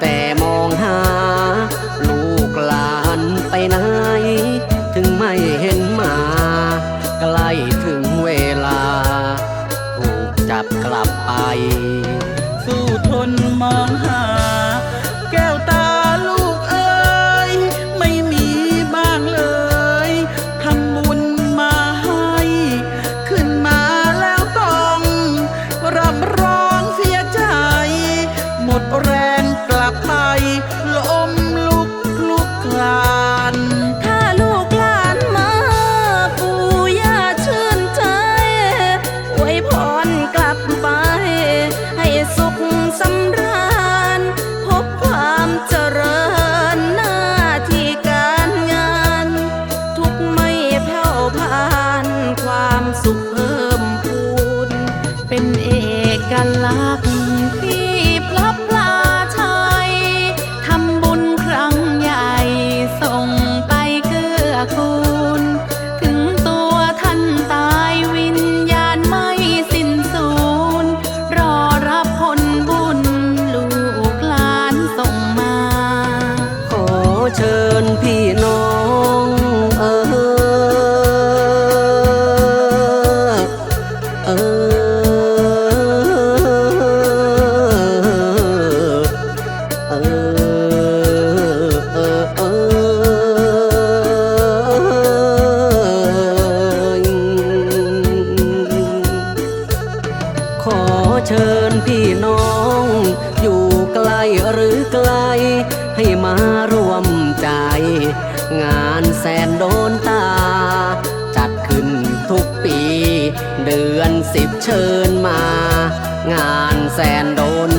แต่มองหา ลูกหลานไปไหน ถึงไม่เห็นมา ใกล้ถึง กันลักพี่พลับลาชัยทำบุญครั้งใหญ่ส่งไปเกื้อกูล ถึงตัวท่านตายวิญญาณไม่สิ้นสูญรอรับผลบุญลูกหลานส่งมา ขอเชิญ เชิญพี่น้อง อยู่ไกลหรือไกล ให้มาร่วมใจ งานแสนโดนตา จัดขึ้นทุกปี เดือนสิบเชิญมา งานแสนโดน